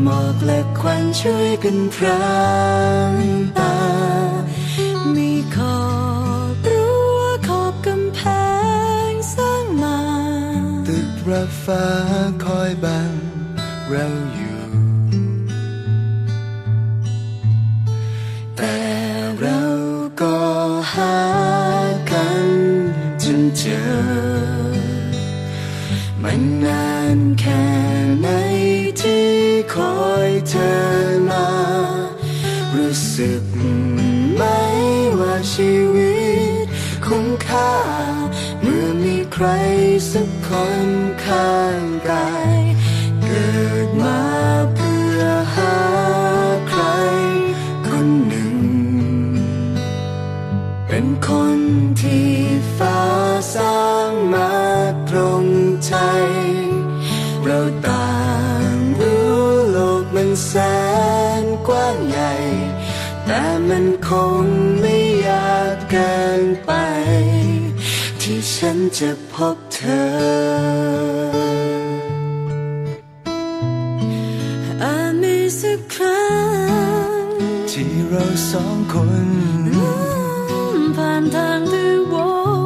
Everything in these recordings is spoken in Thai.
หมอกและควันช่วยกันพรางตา มีขอบรั้วขอบกำแพงสร้างมา ตึกระฟ้าคอยบังเราอยู่ แต่เราก็หากันจนเจอ มันนานแค่ไหนที่ คอยเธอมา รู้สึกไหมว่าชีวิตคุ้มค่า เมื่อมีใครสักคนข้างกาย เกิดมา แต่มันคงไม่ยากเกินไป ที่ฉันจะพบเธอ อาจมีสักครั้ง ที่เราสองคนผ่านทางที่ว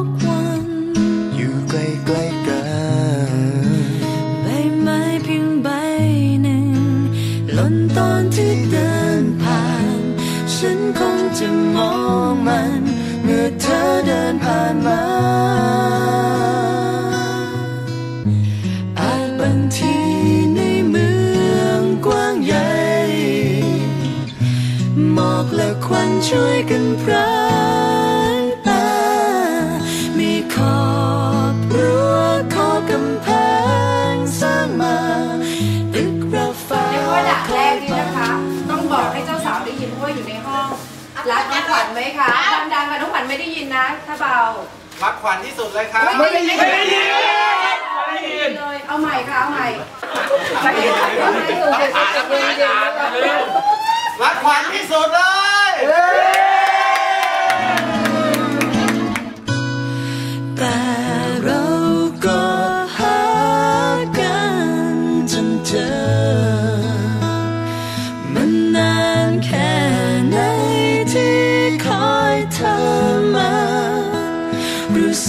กวัน อยู่ใกล้ๆกันใบไม้เพียงใบหนึ่งหล่นตอนที่เดินผ่าน ฉันคงจะมองมัน เมื่อเธอเดินผ่านมาอาจบางทีในเมืองกว้างใหญ่หมอกและควันช่วยกันพรา รักน้องขวัญไหมคะดังๆค่ะน้องขวัญไม่ได้ยินนะ ถ้าเบารักขวัญที่สุดเลยครับไม่ได้ยินไม่ได้ยินเลยเอาใหม่ค่ะเอาใหม่ไม่ได้ยิน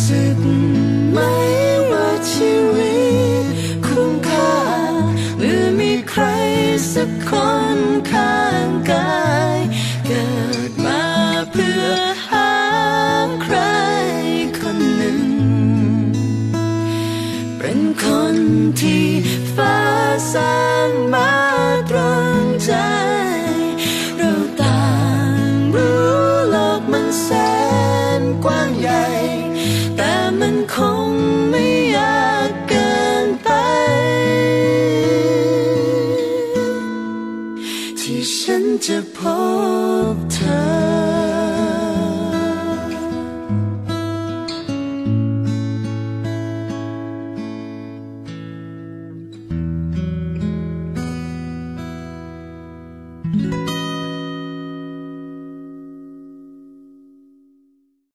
sitting